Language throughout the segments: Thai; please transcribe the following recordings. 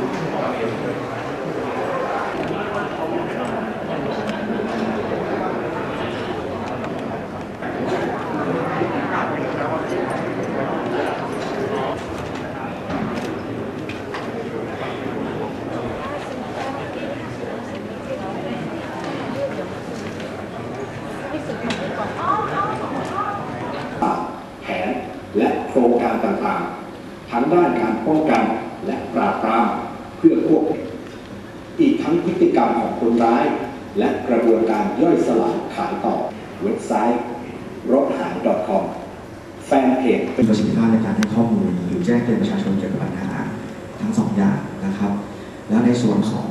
thứ không có bảo hiểm อีกทั้งพฤติกรรมของคนร้าย และกระบวนการย่อยสลายขายต่อ เว็บไซต์รถหาย .com แฟนเพจเป็นประสิทธิภาพในการให้ข้อมูล หรือแจ้งเตือนประชาชนเกี่ยวกับปัญหาทั้งสองอย่างนะครับ แล้วในส่วนของ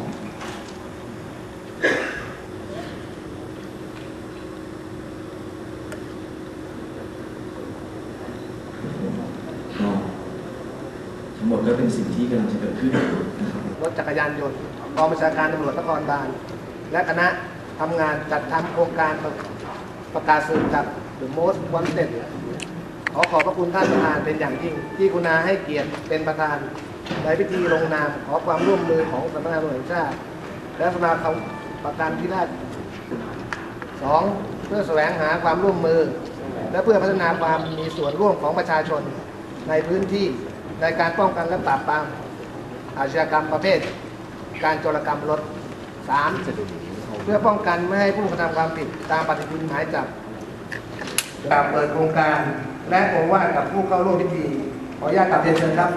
ก็ทั้งหมดก็เป็นสิ่งที่กำลังจะเกิดขึ้นนะครับรถจักรยานยนต์ กองบัญชาการตำรวจนครบาล และคณะทำงานจัดทำโครงการประกาศสืบจับ The Most Wanted ขอขอบพระคุณท่านประธานเป็นอย่างยิ่ง ที่คุณาให้เกียรติเป็นประธาน ในพิธีลงนามขอความร่วมมือของสำนักงานตำรวจแห่งชาติ และสมาคมประกันพิราชสองเพื่อแสวงหาความร่วมมือ และเพื่อพัฒนาความมีส่วนร่วมของประชาชนในพื้นที่ในการป้องกันและปราบปรามอาชญากรรมประเภท การโจรกรรมรถ 3. เพื่อป้องกันไม่ให้ผู้กระทำความผิดตามปฏิทินหมายจับการเปิดโครงการและโอวาทกับผู้เข้าร่วมพิธีขออนุญาตกลับเรียนเชิญครับ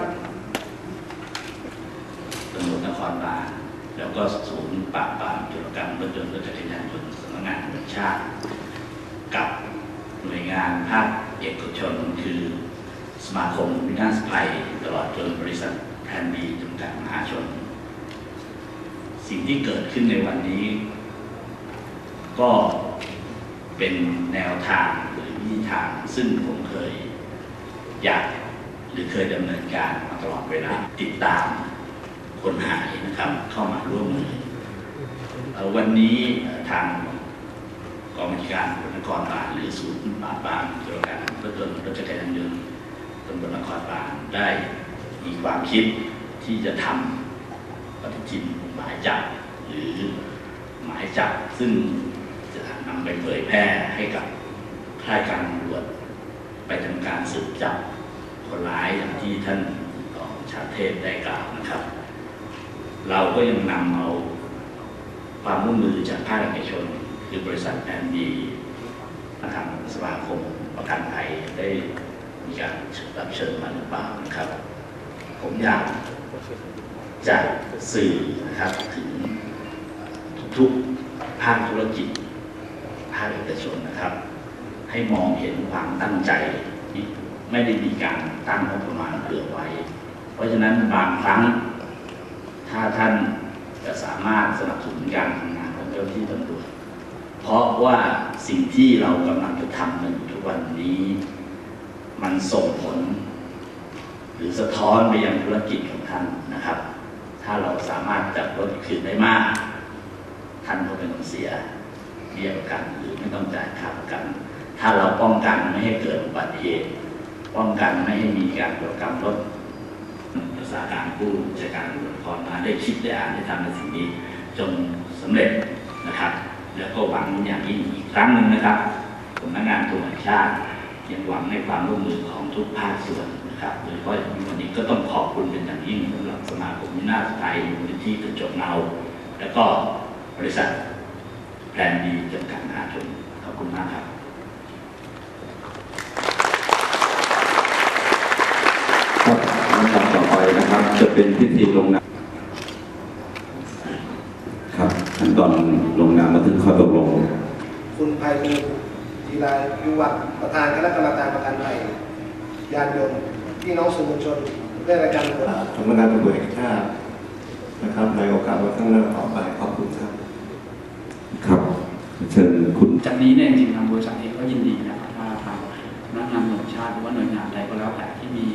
ตำรวจนครบาลแล้วก็ศูนย์ปราบปรามจุลกรรมรถยนต์รถจักรยานยนต์สำนักงานตำรวจแห่งชาติ กับหน่วยงานภาคเอกชนคือสมาคมวินาศภัยตลอดจนบริษัทแพนบีจำกัดมหาชน สิ่งที่เกิดขึ้นในวันนี้ ก็เป็นแนวทางหรือวิธีทางซึ่งผมเคยอยากหรือเคยดำเนินการมาตลอดเวลาติดตามคนหายนะครับ เข้ามาร่วมมือวันนี้ทางกองบัญชาการนครบาลหรือศูนย์ปราบปรามจุลการรถยนต์รถจักรยานยนต์ตำรวจนครบาลได้มีความคิดที่จะทำ ปฏิทินหมายจับหรือหมายจับซึ่งจะนำไปเผยแพร่ให้กับข้าราชการตำรวจไปทำการสืบจับคนร้ายอย่างที่ท่านรองชาเทพได้กล่าวนะครับ เราก็ยังนำเอาความร่วมมือจากภาคเอกชน คือบริษัทแอนดีทางสมาคมประกันภัยได้มีการรับเชิญมาหรือเปล่านะครับ ผมอยาก จะสื่อนะครับถึงทุกๆภาคธุรกิจ ภาคเอกชนนะครับ ให้มองเห็นความตั้งใจที่ไม่ได้มีการตั้งงบประมาณเผื่อไว้ เพราะฉะนั้นบางครั้ง ถ้าท่านจะสามารถสนับสนุนการทำงานของเจ้าที่ตำรวจเพราะว่าสิ่งที่เรากำลังจะทำกันทุกวันนี้ มันส่งผล หรือสะท้อนไปยังธุรกิจของท่านนะครับ ถ้าเราสามารถจัดลดคืนได้มากท่านก็ไม่ต้องเสียเบี้ยประกันหรือไม่ต้องจ่ายค่าประกัน ถ้าเราป้องกันไม่ให้เกิดอุบัติเหตุป้องกันไม่ให้มีการโจกรรมรถรักษาการผู้จัดการตำรวจครบาได้คิดได้อ่านได้ทำในสิ่งนี้ จนสำเร็จนะครับ แล้วก็หวังอย่างยิ่งอีกครั้งหนึ่งนะครับสำนักงานตำรวจแห่งชาติยังหวังในความร่วมมือของ ทุกภาคส่วนนะครับโดยเฉพาะอย่างยิ่งวันนี้ก็ต้องขอบคุณเป็นอย่างยิ่งสำหรับสมาคมวินาศภัยมูลนิธิกระจกเงาแล้วก็บริษัทแพลนดีจำกัดมหาชนขอบคุณมากครับครับลำดับต่อไปนะครับ จะเป็นพิธีลงนามครับขั้นตอนลงนามบันทึกข้อตกลง คุณภัยบูลย์ทีลายุวัฒน์ประธานคณะกรรมการประกันภัย ยานยนต์พี่น้องสื่อมวลชนได้รายการตำรวจสำนักงานตำรวจแห่งชาตินะครับ ในโอกาสวันข้างหน้าต่อไปขอบคุณครับ ครับเชิญคุณจากนี้เนี่ยจริงๆทางบริษัทเองก็ยินดีนะครับถ้าทางพนักงานหน่วยชาติหรือว่าหน่วยงานใดก็แล้วแต่ที่มี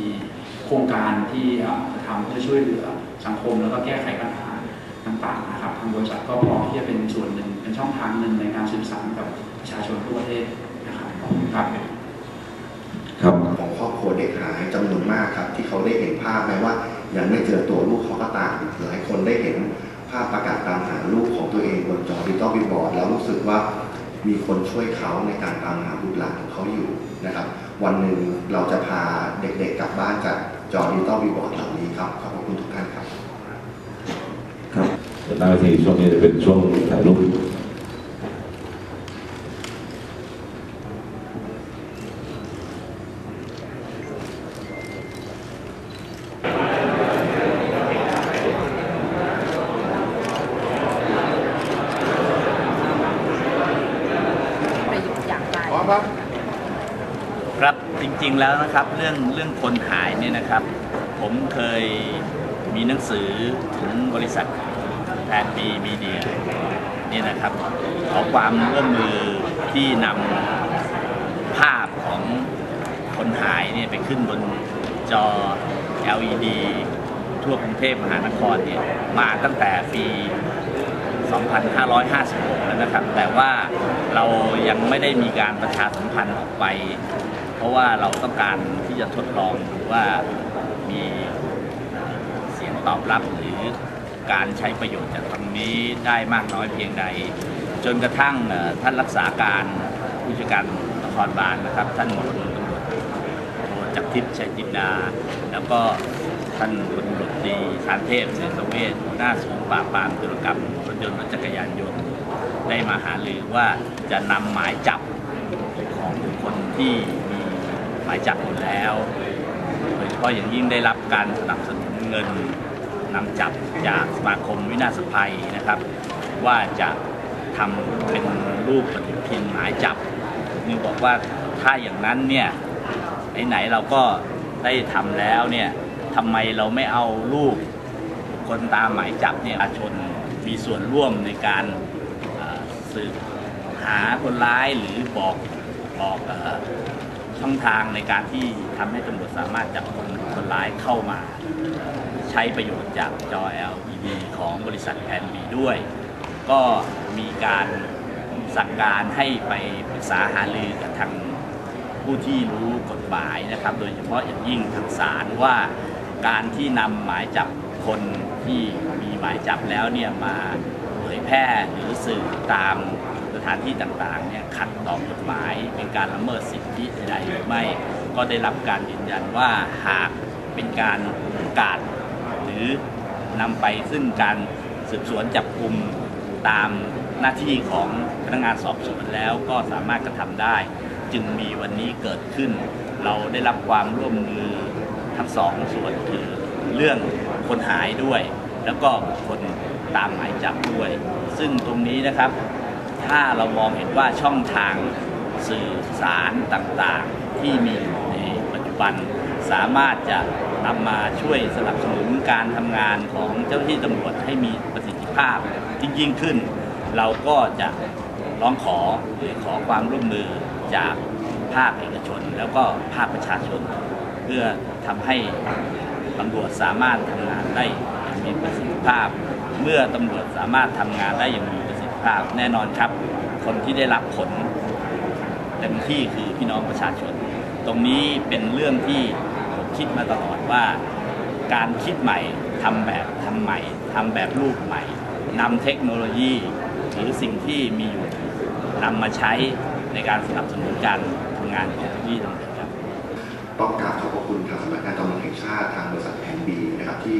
โครงการที่เอ่อจะทำเพื่อช่วยเหลือสังคมแล้วก็แก้ไขปัญหาต่างๆนะครับทางบริษัทก็พร้อมที่จะเป็นส่วนหนึ่งเป็นช่องทางหนึ่งในการสื่อสารกับประชาชนทั่วประเทศนะครับขอบคุณครับค รองครอบครัวเด็กหายจำนวนมากครับ ที่เขาได้เห็นภาพแม้ว่า ยังไม่เจอตัวลูกเขาก็ตามหลายคนได้เห็นภาพประกาศตามหาลูกของตัวเองบนจอดิจิตอลบิลบอร์ดแล้วรู้สึกว่ามีคนช่วยเขาในการตามหาบุตรหลานของเขาอยู่นะครับ วันหนึ่งเราจะพาเด็กๆกลับบ้านจากจอดิจิตอลบิลบอร์ดเหล่านี้ครับขอบพระคุณทุกท่านครับครับหน้าทีช่วงนี้จะเป็นช่วงถ่ายรูป ประโยชน์อย่างไร พร้อมครับครับจริงๆแล้วนะครับเรื่องเรื่องคนหายเนี่ยนะครับ ผมเคยมีหนังสือถึงบริษัทแทนบีมีเดียเนี่ยนะครับขอความร่วมมือที่นำภาพของคนหายเนี่ยไปขึ้นบนจอ LED ทั่วกรุงเทพมหานครเนี่ยมาตั้งแต่ปี 2556แล้วนะครับ แต่ว่าเรายังไม่ได้มีการประชาสัมพันธ์ออกไป เพราะว่าเราต้องการที่จะทดลองดูว่ามีเสียงตอบรับหรือการใช้ประโยชน์จากตรงนี้ได้มากน้อยเพียงใด จนกระทั่งท่านรักษาการผู้จัดการนครบาลนะครับ ท่านพลตำรวจโทจักรทิพย์ชัยจินดา แล้วก็ท่านพลตำรวจตรีชานเทพเสนเวชหัวหน้าศูนย์ปราบปรามตุลกรรม ยนต์รถจักรยานยนต์ ได้มาหารือว่าจะนำหมายจับของบุคคลที่มีหมายจับอยู่แล้วโดยเฉพาะอย่างยิ่งได้รับการสนับสนุนเงินนำจับจากสมาคมวินาศภัยนะครับ ว่าจะทำเป็นรูปปฏิทินหมายจับนี่บอกว่าถ้าอย่างนั้นเนี่ยไหนๆเราก็ได้ทำแล้วเนี่ยทำไมเราไม่เอารูป คนตามหมายจับเนี่ยประชาชนมีส่วนร่วมในการสืบหาคนร้ายหรือบอกบอกช่องทางในการที่ทำให้ตำรวจสามารถจับคนคนร้ายเข้ามา ใช้ประโยชน์จากจอ LED ของบริษัทแอนบีด้วย ก็มีการสั่งการให้ไปปรึกษาหารือกับทางผู้ที่รู้กฎหมายนะครับ โดยเฉพาะอย่างยิ่งทางศาลว่าการที่นำหมายจับ คนที่มีหมายจับแล้วเนี่ยมาเผยแพร่หรือสื่อตามสถานที่ต่างๆเนี่ยขัดต่อกฎหมายเป็นการละเมิดสิทธิใดๆหรือไม่ก็ได้รับการยืนยันว่าหากเป็นการประกาศ หรือนำไปซึ่งการสืบสวนจับกลุ่มตามหน้าที่ของพนักงานสอบสวนแล้วก็สามารถกระทำได้ จึงมีวันนี้เกิดขึ้น เราได้รับความร่วมมือทั้งสองส่วนคือเรื่อง คนหายด้วย แล้วก็คนตามหมายจับด้วย ซึ่งตรงนี้นะครับ ถ้าเรามองเห็นว่าช่องทางสื่อสารต่างๆ ที่มีอยู่ในปัจจุบัน สามารถจะนำมาช่วยสนับสนุนการทำงานของเจ้าหน้าที่ตำรวจให้มีประสิทธิภาพยิ่งขึ้น เราก็จะร้องขอหรือขอความร่วมมือจากภาคเอกชน แล้วก็ภาคประชาชน เพื่อทำให้ ตำรวจสามารถทำงานได้อย่างมีประสิทธิภาพ เมื่อตำรวจสามารถทำงานได้อย่างมีประสิทธิภาพ แน่นอนครับ คนที่ได้รับผลเต็มที่คือพี่น้องประชาชน ตรงนี้เป็นเรื่องที่ผมคิดมาตลอดว่า การคิดใหม่ทำแบบทำใหม่ทำแบบรูปใหม่นำเทคโนโลยีหรือสิ่งที่มีอยู่นำมาใช้ในการสนับสนุนการทำงานของที่ตำรวจครับต้องกราบขอบพระคุณทางสำนักงานตำรวจ งชาติทางบริษัทแอนบีนะครับที่